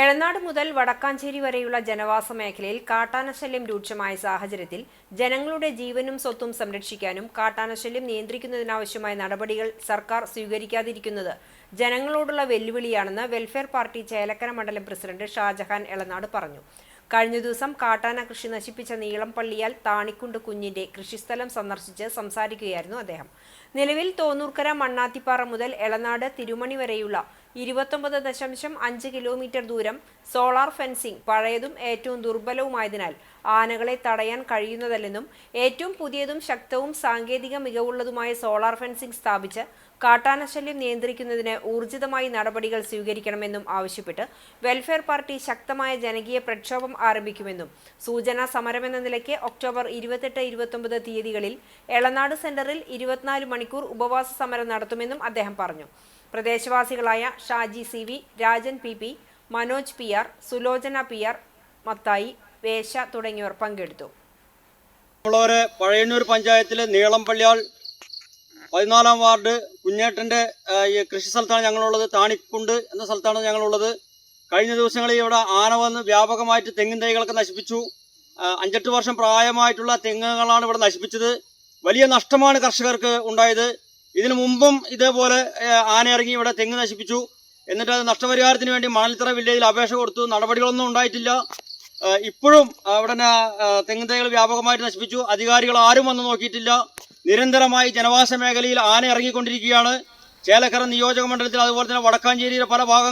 എളനാട് മുതൽ വടക്കാഞ്ചേരി വരെയുള്ള ജനവാസ മേഖലയിൽ കാട്ടാനശല്യം രൂക്ഷമായ സാഹചര്യത്തിൽ ജനങ്ങളുടെ ജീവനും സ്വത്തും സംരക്ഷിക്കാനും കാട്ടാനശല്യം നിയന്ത്രിക്കുന്നതിനാവശ്യമായ നടപടികൾ സർക്കാർ സ്വീകരിക്കാതിരിക്കുന്നത് ജനങ്ങളോടുള്ള വെല്ലുവിളിയാണെന്ന് വെൽഫെയർ പാർട്ടി ചേലക്കര മണ്ഡലം പ്രസിഡന്റ് ഷാജഹാൻ എളനാട് പറഞ്ഞു. കഴിഞ്ഞ ദിവസം കാട്ടാന കൃഷി നശിപ്പിച്ച നീളംപള്ളിയാൽ താണിക്കുണ്ട് കുഞ്ഞിന്റെ കൃഷിസ്ഥലം സന്ദർശിച്ച് സംസാരിക്കുകയായിരുന്നു അദ്ദേഹം. നിലവിൽ തോന്നൂർക്കര മണ്ണാത്തിപ്പാറ മുതൽ എളനാട് തിരുമണി വരെയുള്ള ഇരുപത്തൊമ്പത് ദശാംശം അഞ്ച് കിലോമീറ്റർ ദൂരം സോളാർ ഫെൻസിംഗ് പഴയതും ഏറ്റവും ദുർബലവുമായതിനാൽ ആനകളെ തടയാൻ കഴിയുന്നതല്ലെന്നും ഏറ്റവും പുതിയതും ശക്തവും സാങ്കേതിക മികവുള്ളതുമായ സോളാർ ഫെൻസിംഗ് സ്ഥാപിച്ച് കാട്ടാനശല്യം നിയന്ത്രിക്കുന്നതിന് ഊർജിതമായി നടപടികൾ സ്വീകരിക്കണമെന്നും ആവശ്യപ്പെട്ട് വെൽഫെയർ പാർട്ടി ശക്തമായ ജനകീയ പ്രക്ഷോഭം ആരംഭിക്കുമെന്നും സൂചനാ സമരമെന്ന നിലയ്ക്ക് ഒക്ടോബർ ഇരുപത്തെട്ട് ഇരുപത്തൊമ്പത് തീയതികളിൽ എളനാട് സെന്ററിൽ ഇരുപത്തിനാല് മണിക്കൂർ ഉപവാസ സമരം നടത്തുമെന്നും അദ്ദേഹം പറഞ്ഞു. പ്രദേശവാസികളായ Shaji C V Rajan P P Manoj P R Sulochana P R Mathai വേശ തുടങ്ങിയവർ പങ്കെടുത്തു. പഴയന്നൂർ പഞ്ചായത്തിലെ നീളംപള്ളിയാൾ പതിനാലാം വാർഡ് കുഞ്ഞേട്ടന്റെ കൃഷി സ്ഥലത്താണ് ഞങ്ങളുള്ളത്. താണിക്കുണ്ട് എന്ന സ്ഥലത്താണ് ഞങ്ങളുള്ളത്. കഴിഞ്ഞ ദിവസങ്ങളിൽ ഇവിടെ ആന വന്ന് വ്യാപകമായിട്ട് തെങ്ങിൻ തൈകളൊക്കെ നശിപ്പിച്ചു. അഞ്ചെട്ട് വർഷം പ്രായമായിട്ടുള്ള തെങ്ങുകളാണ് ഇവിടെ നശിപ്പിച്ചത്. വലിയ നഷ്ടമാണ് കർഷകർക്ക് ഉണ്ടായത്. ഇതിനു മുമ്പും ഇതേപോലെ ആന ഇറങ്ങി ഇവിടെ തെങ്ങ് നശിപ്പിച്ചു. എന്നിട്ട് അത് നഷ്ടപരിഹാരത്തിന് വേണ്ടി മണൽത്തറ വില്ലേജിൽ അപേക്ഷ കൊടുത്തു. നടപടികളൊന്നും ഉണ്ടായിട്ടില്ല. ഇപ്പോഴും അവിടെ തെങ്ങ് തൈകൾ വ്യാപകമായിട്ട് നശിപ്പിച്ചു. അധികാരികൾ ആരും വന്ന് നോക്കിയിട്ടില്ല. നിരന്തരമായി ജനവാസ മേഖലയിൽ ആന ഇറങ്ങിക്കൊണ്ടിരിക്കുകയാണ്. ചേലക്കര നിയോജക മണ്ഡലത്തിൽ അതുപോലെ തന്നെ വടക്കാഞ്ചേരിയിലെ പല ഭാഗങ്ങളിൽ